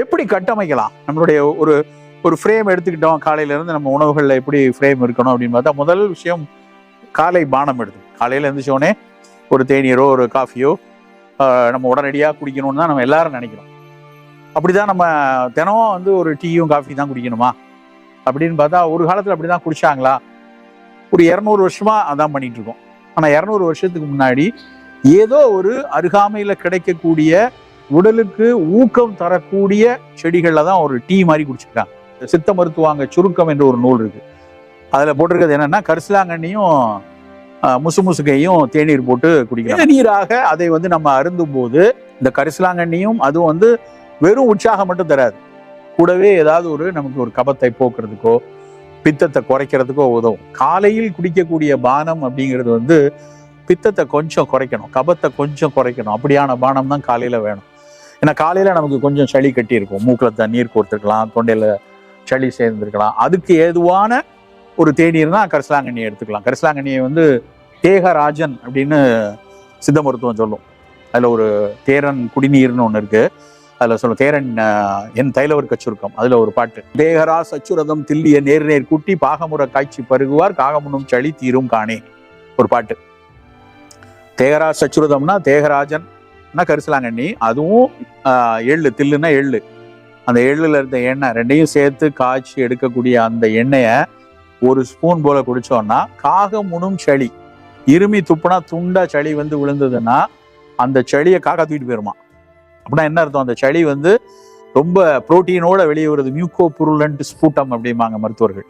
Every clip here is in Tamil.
எப்படி கட்டமைக்கலாம்? நம்மளுடைய ஒரு ஒரு ஃப்ரேம் எடுத்துக்கிட்டோம் காலையிலேருந்து நம்ம உணவுகளில் எப்படி ஃப்ரேம் இருக்கணும் அப்படின்னு பார்த்தா முதல் விஷயம் காலை பானம் எடுத்து காலையில் எழுந்திரிச்சோடனே ஒரு தேநீரோ ஒரு காஃபியோ நம்ம உடனடியாக குடிக்கணும்னு தான் நம்ம எல்லாரும் நினைக்கிறோம். அப்படி தான் நம்ம தினமும் வந்து ஒரு டீயும் காஃபி தான் குடிக்கணுமா? அப்படின்னு பார்த்தா ஒரு காலத்தில் அப்படி தான் குடிச்சாங்களா? ஒரு இரநூறு வருஷமாக அதான் பண்ணிகிட்டு இருக்கோம். ஆனால் இரநூறு வருஷத்துக்கு முன்னாடி ஏதோ ஒரு அருகாமையில் கிடைக்கக்கூடிய உடலுக்கு ஊக்கம் தரக்கூடிய செடிகளில் தான் ஒரு டீ மாதிரி குடிச்சிருக்காங்க. சித்த மருத்துவாங்க சுருக்கம் என்ற ஒரு நூல் இருக்கு. அதில் போட்டிருக்கிறது என்னன்னா கரிசலாங்கண்ணியும் முசு முசுகையும் தேநீர் போட்டு குடிக்கலாம். நீராக அதை வந்து நம்ம அருந்தும் போது இந்த கரிசலாங்கண்ணியும் அதுவும் வந்து வெறும் உற்சாகம் மட்டும் தராது. கூடவே ஏதாவது ஒரு நமக்கு ஒரு கபத்தை போக்குறதுக்கோ பித்தத்தை குறைக்கிறதுக்கோ உதவும். காலையில் குடிக்கக்கூடிய பானம் அப்படிங்கிறது வந்து பித்தத்தை கொஞ்சம் குறைக்கணும். கபத்தை கொஞ்சம் குறைக்கணும். அப்படியான பானம் தான் காலையில வேணும். ஏன்னா காலையில் நமக்கு கொஞ்சம் சளி கட்டி இருக்கும் மூக்கில் தண்ணீர் கோர்த்துருக்கலாம் தொண்டையில் சளி சேர்ந்துருக்கலாம். அதுக்கு ஏதுவான ஒரு தேநீர்னா கரிசலாங்கண்ணியை எடுத்துக்கலாம். கரிசலாங்கண்ணியை வந்து தேகராஜன் அப்படின்னு சித்த மருத்துவம் சொல்லும். அதில் ஒரு தேரன் குடிநீர்னு ஒன்று இருக்கு. அதில் சொல்லும் தேரன் என் தைலவர் கச்சுருக்கம் அதில் ஒரு பாட்டு. தேகரா சச்சுரதம் தில்லிய நேர் நேர் குட்டி பாகமுற காய்ச்சி பருகுவார் காகமுனும் சளி தீரும் காணே ஒரு பாட்டு. தேகரா சச்சுரதம்னா தேகராஜன் அப்படின்னா கரிசலாங்கண்ணி அதுவும் எள்ளு தில்லுன்னா எள்ளு. அந்த எள்ளுல இருந்த எண்ணெய் ரெண்டையும் சேர்த்து காய்ச்சி எடுக்கக்கூடிய அந்த எண்ணெயை ஒரு ஸ்பூன் போல குடிச்சோம்னா காகம் முனும் சளி. இருமி துப்புனா துண்டா சளி வந்து விழுந்ததுன்னா அந்த சளியை காக்கா தூக்கிட்டு போயிருமா? அப்படின்னா என்ன அர்த்தம்? அந்த சளி வந்து ரொம்ப புரோட்டீனோட வெளியே வருது. மியூக்கோ புருலன்ட் ஸ்பூட்டம் அப்படிம்பாங்க மருத்துவர்கள்.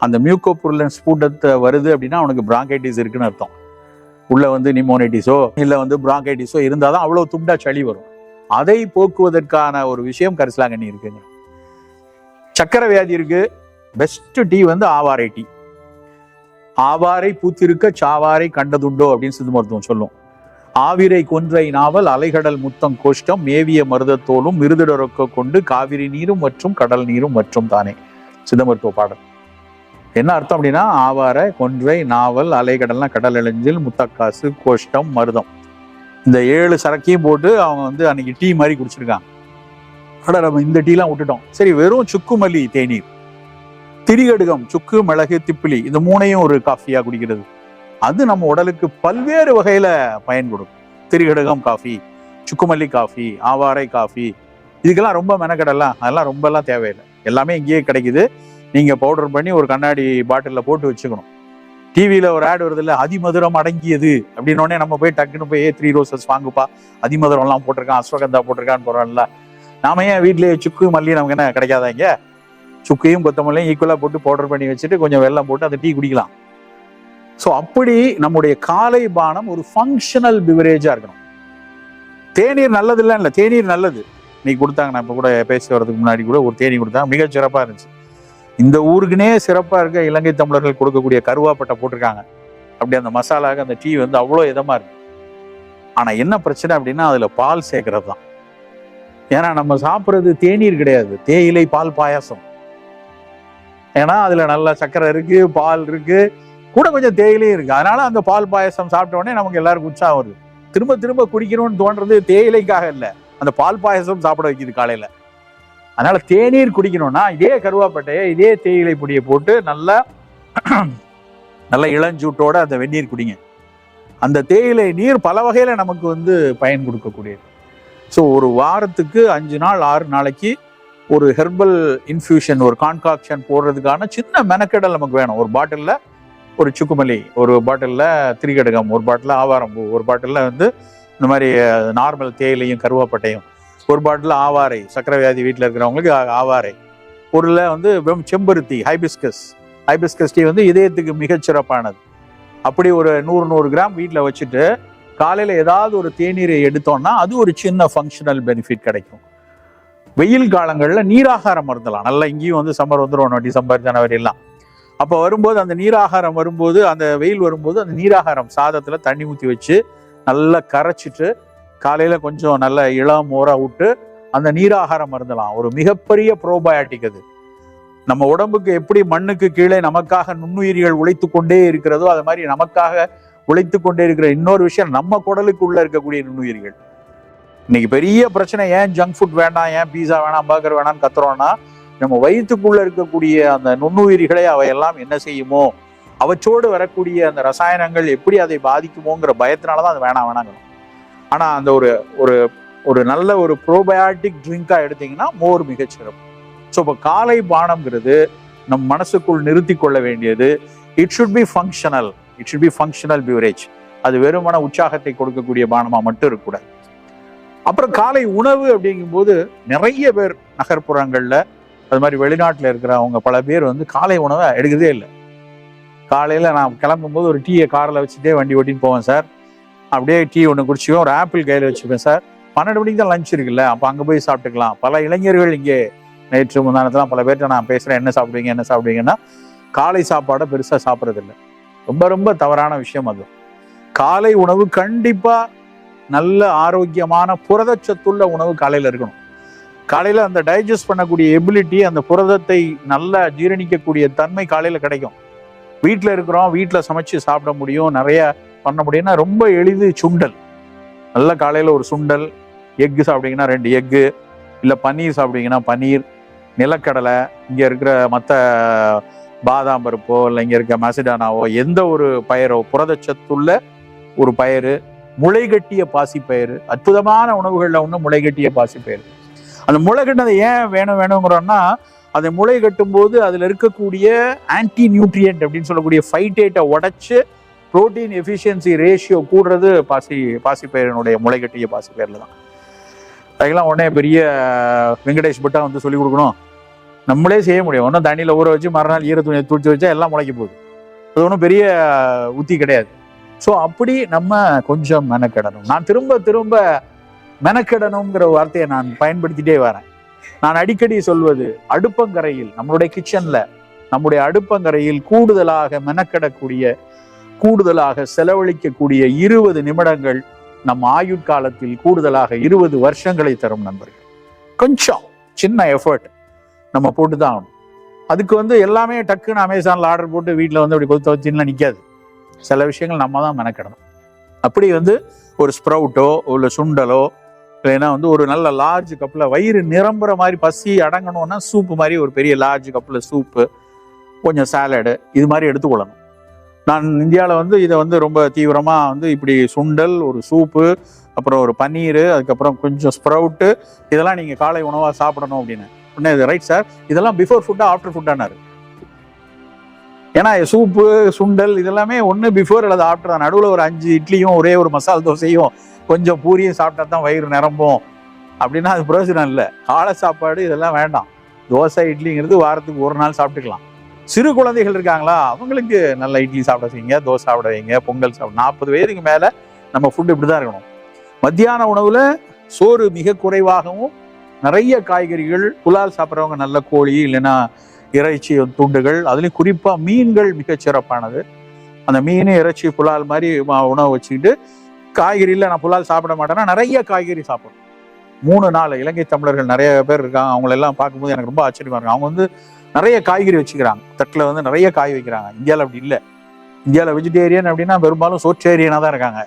அந்த மியூக்கோ புருலண்ட் ஸ்பூட்டத்தை வருது அப்படின்னா அவனுக்கு பிராங்கைட்டிஸ் இருக்குன்னு அர்த்தம். உள்ள வந்து நிமோனைட்டிஸோ இல்லை வந்து பிராங்கைட்டிஸோ இருந்தால் தான் அவ்வளோ துண்டா சளி வரும். அதை போக்குவதற்கான ஒரு விஷயம் கரிசலாங்கண்ணி இருக்குங்க. சக்கரை வியாதி இருக்கு. பெஸ்ட் டீ வந்து ஆவாரை டீ ஆவாரை பூத்திருக்க சாவாரை கண்டதுண்டோ அப்படின்னு சித்து மருத்துவம் சொல்லும். ஆவிரை கொன்றை நாவல் அலைகடல் முத்தம் கோஷ்டம் மேவிய மருதத்தோலும் மிருதுடரொக்க கொண்டு காவிரி நீரும் மற்றும் கடல் நீரும் மற்றும் தானே. சித்த மருத்துவ பாடல். என்ன அர்த்தம் அப்படின்னா ஆவாரை கொன்றை நாவல் அலைகடல்னா கடல் இளைஞ்சில் முத்தக்காசு கோஷ்டம் மருதம். இந்த ஏழு சரக்கையும் போட்டு அவங்க வந்து அன்னைக்கு டீ மாதிரி குடிச்சிருக்காங்க. அட நம்ம இந்த டீலாம் விட்டுட்டோம். சரி வெறும் சுக்குமல்லி தேநீர் திரிகடுகம் சுக்கு மிளகு திப்பிலி இந்த மூணையும் ஒரு காஃபியாக குடிக்கிறது. அது நம்ம உடலுக்கு பல்வேறு வகையில் பயன் கொடுக்கும். திரிகடுகம் காஃபி சுக்குமல்லி காஃபி ஆவாரை காஃபி இதுக்கெல்லாம் ரொம்ப மெனக்கடலாம். அதெல்லாம் ரொம்பலாம் தேவையில்லை. எல்லாமே இங்கேயே கிடைக்குது. நீங்கள் பவுடர் பண்ணி ஒரு கண்ணாடி பாட்டிலில் போட்டு வச்சுக்கணும். டிவியில் ஒரு ஆட் வருது இல்லை அதிமதுரம் அடங்கியது அப்படின்னு நம்ம போய் டக்குன்னு போய் த்ரீ ரோசஸ் வாங்குப்பா. அதிமதுரம் எல்லாம் போட்டிருக்கான் அஸ்வகந்தா போட்டிருக்கான்னு போகிறோம்ல நாம ஏன் வீட்லயே சுக்கு மல்லி நமக்கு என்ன கிடைக்காதாங்க சுக்கையும் கொத்தமல்லியும் ஈக்குவலாக போட்டு பவுடர் பண்ணி வச்சுட்டு கொஞ்சம் வெள்ளம் போட்டு அதை டீ குடிக்கலாம். ஸோ அப்படி நம்முடைய காலை பானம் ஒரு ஃபங்க்ஷனல் பிவரேஜாக இருக்கணும். தேநீர் நல்லது இல்லை இல்லை தேநீர் நல்லது. இன்னைக்கு கொடுத்தாங்க நான் இப்போ கூட பேசி வர்றதுக்கு முன்னாடி கூட ஒரு தேநீர் கொடுத்தாங்க மிக சிறப்பாக இருந்துச்சு. இந்த ஊருக்குனே சிறப்பாக இருக்க இலங்கை தமிழர்கள் கொடுக்கக்கூடிய கருவாப்பட்டை போட்டிருக்காங்க. அப்படி அந்த மசாலாக்கு அந்த டீ வந்து அவ்வளோ இதமாக இருக்கு. ஆனால் என்ன பிரச்சனை அப்படின்னா அதில் பால் சேர்க்கறது தான் ஏன்னா நம்ம சாப்பிட்றது தேநீர் கிடையாது. தேயிலை பால் பாயாசம். ஏன்னா அதில் நல்ல சர்க்கரை இருக்கு பால் இருக்கு. கூட கொஞ்சம் தேயிலையும் இருக்கு. அதனால அந்த பால் பாயாசம் சாப்பிட்ட உடனே நமக்கு எல்லாருக்கும் உற்சாகம் வருது. திரும்ப திரும்ப குடிக்கணும்னு தோன்றது தேயிலைக்காக இல்லை. அந்த பால் பாயாசம் சாப்பிட வைக்கிது காலையில். அதனால தேநீர் குடிக்கணும்னா இதே கருவாப்பட்டையை இதே தேயிலை பொடியை போட்டு நல்லா நல்ல இளஞ்சூட்டோட அந்த வெந்நீர் குடிங்க. அந்த தேயிலை நீர் பல வகையில நமக்கு வந்து பயன் கொடுக்கக்கூடியது. ஸோ ஒரு வாரத்துக்கு அஞ்சு நாள் ஆறு நாளைக்கு ஒரு ஹெர்பல் இன்ஃபியூஷன் ஒரு கான்காக்ஷன் போடுறதுக்கான சின்ன மெனக்கெடல் நமக்கு வேணும். ஒரு பாட்டிலில் ஒரு சுக்குமல்லி ஒரு பாட்டிலில் திரிகடகம் ஒரு பாட்டிலில் ஆவாரம்பூ ஒரு பாட்டிலில் வந்து இந்த மாதிரி நார்மல் தேயிலையும் கருவாப்பட்டையும் ஒரு பாட்டிலில் ஆவாரை சக்கரை வியாதி வீட்டில் இருக்கிறவங்களுக்கு ஆவாரை. பொருளில் வந்து செம்பருத்தி ஹைபிஸ்கஸ். ஹைபிஸ்கஸ் டீ வந்து இதயத்துக்கு மிகச்சிறப்பானது. அப்படி ஒரு நூறு நூறு கிராம் வீட்டில் வச்சுட்டு காலையில் ஏதாவது ஒரு தேநீரை எடுத்தோம்னா அது ஒரு சின்ன ஃபங்க்ஷனல் பெனிஃபிட் கிடைக்கும். வெயில் காலங்களில் நீராகாரம் மருந்தலாம். நல்லா இங்கேயும் வந்து சம்மர் வந்துடும் டிசம்பர் ஜனவரி எல்லாம். அப்போ வரும்போது அந்த நீராகாரம் வரும்போது அந்த வெயில் வரும்போது அந்த நீராகாரம் சாதத்தில் தண்ணி ஊற்றி வச்சு நல்லா கரைச்சிட்டு காலையில் கொஞ்சம் நல்ல இளம் மோரா விட்டு அந்த நீராகாரம் மருந்தலாம் ஒரு மிகப்பெரிய ப்ரோபயாட்டிக் அது. நம்ம உடம்புக்கு எப்படி மண்ணுக்கு கீழே நமக்காக நுண்ணுயிரிகள் உழைத்து கொண்டே இருக்கிறதோ அது மாதிரி நமக்காக உழைத்து கொண்டே இருக்கிற இன்னொரு விஷயம் நம்ம குடலுக்குள்ள இருக்கக்கூடிய நுண்ணுயிரிகள். இன்னைக்கு பெரிய பிரச்சனை ஏன் ஜங்க் ஃபுட் வேண்டாம் ஏன் பீஸா வேணாம் பர்கர் வேணாம்னு கத்துறோம்னா நம்ம வயிற்றுக்குள்ள இருக்கக்கூடிய அந்த நுண்ணுயிரிகளை அவையெல்லாம் என்ன செய்யுமோ அவற்றோடு வரக்கூடிய அந்த ரசாயனங்கள் எப்படி அதை பாதிக்குமோங்கிற பயத்தினால தான் அது வேணாம் வேணாங்கிறோம் ஆனால் அந்த ஒரு ஒரு ஒரு நல்ல ஒரு ப்ரோபயாட்டிக் ட்ரிங்காக எடுத்தீங்கன்னா மோர் மிகச்சிறப்பு. ஸோ இப்போ காலை பானம்ங்கிறது நம் மனசுக்குள் நிறுத்தி கொள்ள வேண்டியது. It should be functional it should be functional beverage அது வெறுமன உற்சாகத்தை கொடுக்கக்கூடிய பானமாக மட்டும் இருக்கக்கூடாது. அப்புறம் காலை உணவு அப்படிங்கும்போது நிறைய பேர் நகர்ப்புறங்களில் அது மாதிரி வெளிநாட்டில் இருக்கிறவங்க பல பேர் வந்து காலை உணவை எடுக்கிறதே இல்லை. காலையில் நான் கிளம்பும்போது ஒரு டீயை காரில் வச்சுட்டே வண்டி ஓட்டின்னு போவேன் சார். அப்படியே டீ ஒன்று குடிச்சுக்குவேன். ஒரு ஆப்பிள் கையில் வச்சுப்பேன் சார். பன்னெண்டு மணிக்கு தான் லஞ்ச் இருக்குல்ல அப்போ அங்கே போய் சாப்பிட்டுக்கலாம். பல இளைஞர்கள் இங்கே நேற்று முந்தானத்தெல்லாம் பல பேர்கிட்ட நான் பேசுகிறேன் என்ன சாப்பிடுவீங்க என்ன சாப்பிடுவீங்கன்னா காலை சாப்பாடை பெருசாக சாப்பிட்றதில்ல. ரொம்ப ரொம்ப தவறான விஷயம் அது. காலை உணவு கண்டிப்பாக நல்ல ஆரோக்கியமான புரதச்சத்துள்ள உணவு காலையில் இருக்கணும். காலையில் அந்த டைஜஸ்ட் பண்ணக்கூடிய எபிலிட்டி அந்த புரதத்தை நல்லா ஜீரணிக்கக்கூடிய தன்மை காலையில் கிடைக்கும். வீட்டில் இருக்கிறோம் வீட்டில் சமைச்சு சாப்பிட முடியும். நிறைய பண்ண முடியும்னா ரொம்ப எளிது சுண்டல். நல்ல காலையில் ஒரு சுண்டல் எக்கு சாப்பிட்டீங்கன்னா ரெண்டு எக்கு இல்லை பன்னீர் சாப்பிட்டீங்கன்னா பன்னீர் நிலக்கடலை இங்கே இருக்கிற மற்ற பாதாம் பருப்போ இல்லை இங்கே இருக்க மசிடானாவோ எந்த ஒரு பயிரோ புரதச்சத்துள்ள ஒரு பயிர் முளைகட்டிய பாசிப்பயிறு அற்புதமான உணவுகளில் ஒன்று முளைகட்டிய பாசிப்பயிறு அந்த முளை கட்டினது ஏன் வேணும் வேணுங்கிறோம்னா அதை முளை கட்டும்போது அதில் இருக்கக்கூடிய ஆன்டி நியூட்ரியன்ட் அப்படின்னு சொல்லக்கூடிய ஃபைட்டேட்டை உடைச்சு புரோட்டீன் எஃபிஷியன்சி ரேஷியோ கூடுறது பாசி பாசிப்பயிரினுடைய முளைகட்டிய பாசிப்பயிரில் தான். அதுக்கெல்லாம் உடனே பெரிய வெங்கடேஷ் பட்டா வந்து சொல்லிக் கொடுக்கணும். நம்மளே செய்ய முடியும். ஒன்றும் தண்ணியில் ஊற வச்சு மறுநாள் ஈர துணியை துடிச்சு வச்சா எல்லாம் முளைக்க போகுது. அது ஒன்றும் பெரிய உத்தி கிடையாது. ஸோ அப்படி நம்ம கொஞ்சம் மெனக்கெடணும். நான் திரும்ப திரும்ப மெனக்கெடணுங்கிற வார்த்தையை நான் பயன்படுத்திட்டே வரேன். நான் அடிக்கடி சொல்வது அடுப்பங்கரையில் நம்மளுடைய கிச்சனில் நம்முடைய அடுப்பங்கரையில் கூடுதலாக மெனக்கெடக்கூடிய கூடுதலாக செலவழிக்கக்கூடிய இருபது நிமிடங்கள் நம் ஆயுட்காலத்தில் கூடுதலாக இருபது வருஷங்களை தரும் நண்பர்கள். கொஞ்சம் சின்ன எஃபர்ட் நம்ம போட்டு தான் ஆகணும். அதுக்கு வந்து எல்லாமே டக்குன்னு அமேசானில் ஆர்டர் போட்டு வீட்டில் வந்து அப்படி கொத்து வச்சுன்னா நிற்காது சில விஷயங்கள் நம்ம தான் மெனக்கிடணும். அப்படி வந்து ஒரு ஸ்ப்ரவுட்டோ இல்லை சுண்டலோ இல்லைன்னா வந்து ஒரு நல்ல லார்ஜ் கப்பில் வயிறு நிரம்புற மாதிரி பசி அடங்கணும்னா சூப்பு மாதிரி ஒரு பெரிய லார்ஜ் கப்பில் சூப்பு கொஞ்சம் சாலடு இது மாதிரி எடுத்துக்கொள்ளணும். நான் இந்தியாவில் வந்து இதை வந்து ரொம்ப தீவிரமாக வந்து இப்படி சுண்டல் ஒரு சூப்பு அப்புறம் ஒரு பன்னீர் அதுக்கப்புறம் கொஞ்சம் ஸ்ப்ரவுட்டு இதெல்லாம் நீங்கள் காலை உணவாக சாப்பிடணும் அப்படின்னு. உடனே இது ரைட் சார் இதெல்லாம் பிஃபோர் ஃபுட்டா ஆஃப்டர் ஃபுட்டானாரு ஏன்னா சூப்பு சுண்டல் இதெல்லாமே ஒன்று பிஃபோர் அல்லது ஆஃப்டர் தான். நடுவில் ஒரு அஞ்சு இட்லியும் ஒரே ஒரு மசால் தோசையும் கொஞ்சம் பூரியும் சாப்பிட்டா தான் வயிறு நிரம்பும். அப்படின்னா அது பிரயோஜனம் இல்லை. காலை சாப்பாடு இதெல்லாம் வேண்டாம். தோசை இட்லிங்கிறது வாரத்துக்கு ஒரு நாள் சாப்பிட்டுக்கலாம். சிறு குழந்தைகள் இருக்காங்களா? அவங்களுக்கு நல்ல இட்லி சாப்பிட செய்யுங்க தோசை சாப்பிட வைங்க பொங்கல் சாப்பிட நாற்பது வயதுக்கு மேலே நம்ம ஃபுட்டு இப்படி தான் இருக்கணும். மத்தியான உணவில் சோறு மிக குறைவாகவும் நிறைய காய்கறிகள் புலால் சாப்பிட்றவங்க நல்ல கோழி இல்லைன்னா இறைச்சி துண்டுகள் அதுலேயும் குறிப்பாக மீன்கள் மிகச் சிறப்பானது. அந்த மீன் இறைச்சி புலால் மாதிரி உணவு வச்சுக்கிட்டு காய்கறியில் நான் புலால் சாப்பிட மாட்டேன்னா நிறைய காய்கறி சாப்பிடணும். மூணு நாள் இலங்கை தமிழர்கள் நிறைய பேர் இருக்காங்க. அவங்களெல்லாம் பார்க்கும்போது எனக்கு ரொம்ப ஆச்சரியமா இருக்கும் அவங்க வந்து நிறைய காய்கறி வச்சுக்கிறாங்க. தட்டில் வந்து நிறைய காய் வைக்கிறாங்க. இந்தியாவில் அப்படி இல்லை. இந்தியாவில் வெஜிடேரியன் அப்படின்னா பெரும்பாலும் சோற்றேரியனாக தான் இருக்காங்க.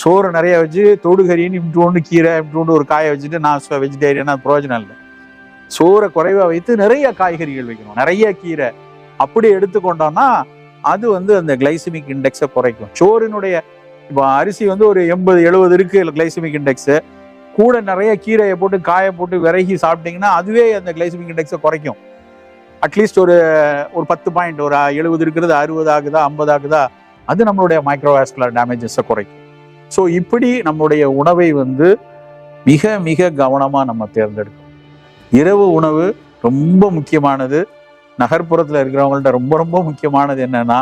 சோறு நிறைய வச்சு தொடுகறின்னு இப்படி கீரை இப்படி ஒரு காயை வச்சுட்டு நான் வெஜிடேரியனா பிரயோஜனம் இல்லை. சோறை குறைவா வைத்து நிறைய காய்கறிகள் வைக்கணும். நிறைய கீரை. அப்படி எடுத்துக்கொண்டோம்னா அது வந்து அந்த கிளைசிமிக் இண்டெக்ஸை குறைக்கும். சோறினுடைய இப்போ அரிசி வந்து ஒரு எண்பது எழுபது இருக்கு கிளைசிமிக் இண்டெக்ஸு கூட நிறைய கீரையை போட்டு காயை போட்டு விறகி சாப்பிட்டீங்கன்னா அதுவே அந்த கிளைசிமிக் இண்டெக்ஸை குறைக்கும். அட்லீஸ்ட் ஒரு ஒரு பத்து பாயிண்ட் ஒரு எழுபது இருக்கிறது அறுபது ஆகுதா ஐம்பது ஆகுதா அது நம்மளுடைய மைக்ரோவாஸ்குலர் டேமேஜஸை குறைக்கும். ஸோ இப்படி நம்முடைய உணவை வந்து மிக மிக கவனமாக நம்ம தேர்ந்தெடுக்கணும். இரவு உணவு ரொம்ப முக்கியமானது. நகர்ப்புறத்தில் இருக்கிறவங்கள்ட்ட ரொம்ப ரொம்ப முக்கியமானது என்னென்னா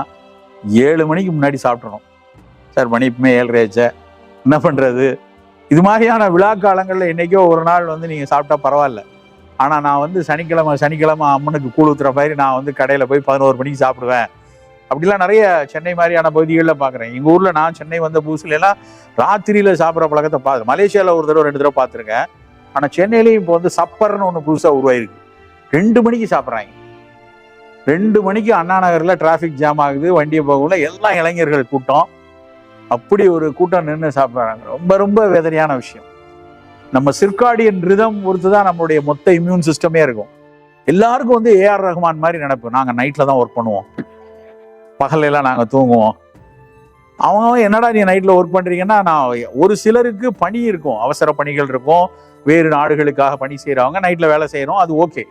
ஏழு மணிக்கு முன்னாடி சாப்பிடணும். சார் மணி இப்பமே ஏழ்ரையாச்ச என்ன பண்ணுறது இது மாதிரியான விழா காலங்களில் என்றைக்கோ ஒரு நாள் வந்து நீங்கள் சாப்பிட்டா பரவாயில்ல. ஆனால் நான் வந்து சனிக்கிழமை சனிக்கிழமை அம்மனுக்கு கூழ் ஊத்துற மாதிரி நான் வந்து கடையில் போய் பதினோரு மணிக்கு சாப்பிடுவேன். அப்படிலாம் நிறைய சென்னை மாதிரியான பகுதிகளில் பார்க்குறேன் எங்கள் ஊரில் நான் சென்னை வந்த புதுசுல ராத்திரியில் சாப்பிட்ற பழக்கத்தை பார்த்து மலேசியாவில் ஒரு தடவை ரெண்டு தடவை பார்த்துருக்கேன். ஆனால் சென்னையிலையும் இப்போ வந்து சப்பர்னு ஒன்று புதுசாக உருவாயிருக்கு. ரெண்டு மணிக்கு சாப்பிட்றாங்க. ரெண்டு மணிக்கு அண்ணா நகரில் டிராஃபிக் ஜாம் ஆகுது வண்டியை போகல எல்லா இளைஞர்கள் கூட்டம். அப்படி ஒரு கூட்டம் நின்று சாப்பிட்றாங்க. ரொம்ப ரொம்ப வேதனையான விஷயம். நம்ம சிற்காடியன் ரிதம் பொறுத்து தான் நம்மளுடைய மொத்த இம்யூன் சிஸ்டமே இருக்கும். எல்லாருக்கும் வந்து ஏஆர் ரஹ்மான் மாதிரி நினைப்போம் நாங்கள் நைட்டில் தான் ஒர்க் பண்ணுவோம். பகலெல்லாம் நாங்கள் தூங்குவோம். அவங்க என்னடா நீ நைட்டில் ஒர்க் பண்ணுறீங்கன்னா நான் ஒரு சிலருக்கு பணி இருக்கும். அவசர பணிகள் இருக்கும். வேறு நாடுகளுக்காக பணி செய்கிறவங்க நைட்டில் வேலை செய்கிறோம் அது ஓகே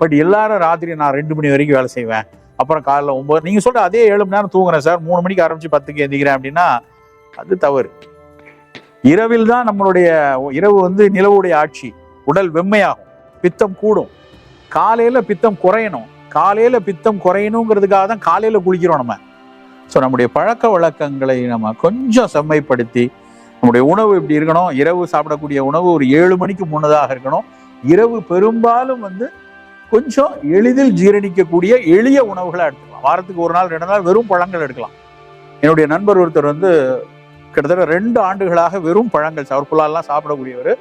பட் எல்லாரும் ராத்திரி நான் ரெண்டு மணி வரைக்கும் வேலை செய்வேன். அப்புறம் காலைல ஒம்பது நீங்கள் சொல்கிற அதே ஏழு மணி நேரம் தூங்குறேன் சார். மூணு மணிக்கு ஆரம்பித்து பத்துக்கு எந்திக்கிறேன் அப்படின்னா அது தவறு. இரவில் தான் நம்மளுடைய இரவு வந்து நிலவுடைய ஆட்சி. உடல் வெம்மையாகும். பித்தம் கூடும். காலையில பித்தம் குறையணும். காலையில பித்தம் குறையணுங்கிறதுக்காக தான் காலையில குளிக்கிறோம் நம்ம. ஸோ நம்முடைய பழக்க வழக்கங்களை நம்ம கொஞ்சம் செம்மைப்படுத்தி நம்முடைய உணவு இப்படி இருக்கணும். இரவு சாப்பிடக்கூடிய உணவு ஒரு ஏழு மணிக்கு முன்னதாக இருக்கணும். இரவு பெரும்பாலும் வந்து கொஞ்சம் எளிதில் ஜீரணிக்கக்கூடிய எளிய உணவுகளை எடுத்துக்கலாம். வாரத்துக்கு ஒரு நாள் ரெண்டு நாள் வெறும் பழங்கள் எடுக்கலாம். என்னுடைய நண்பர் ஒருத்தர் வந்து கிட்டத்தட்ட ரெண்டு ஆண்டுகளாக வெறும் பழங்கள் அவர் சாப்பிடக்கூடியவர்.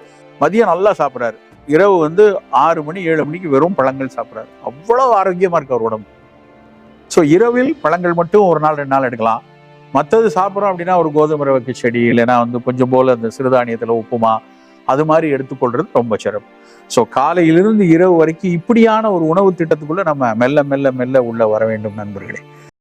மதியம் நல்லா சாப்பிட்றாரு. இரவு வந்து ஆறு மணி ஏழு மணிக்கு வெறும் பழங்கள் சாப்பிட்றாரு. அவ்வளவு ஆரோக்கியமா இருக்கு அவர் உடம்பு. ஸோ இரவில் பழங்கள் மட்டும் ஒரு நாள் ரெண்டு நாள் எடுக்கலாம். மற்றது சாப்பிட்றோம் அப்படின்னா ஒரு கோதுமை ரவை செடி இல்லைன்னா வந்து கொஞ்சம் போல அந்த சிறுதானியத்தில் உப்புமா அது மாதிரி எடுத்துக்கொள்றது ரொம்ப சிறப்பு. ஸோ காலையிலிருந்து இரவு வரைக்கும் இப்படியான ஒரு உணவு திட்டத்துக்குள்ள நம்ம மெல்ல மெல்ல மெல்ல உள்ள வர வேண்டும் நண்பர்களே.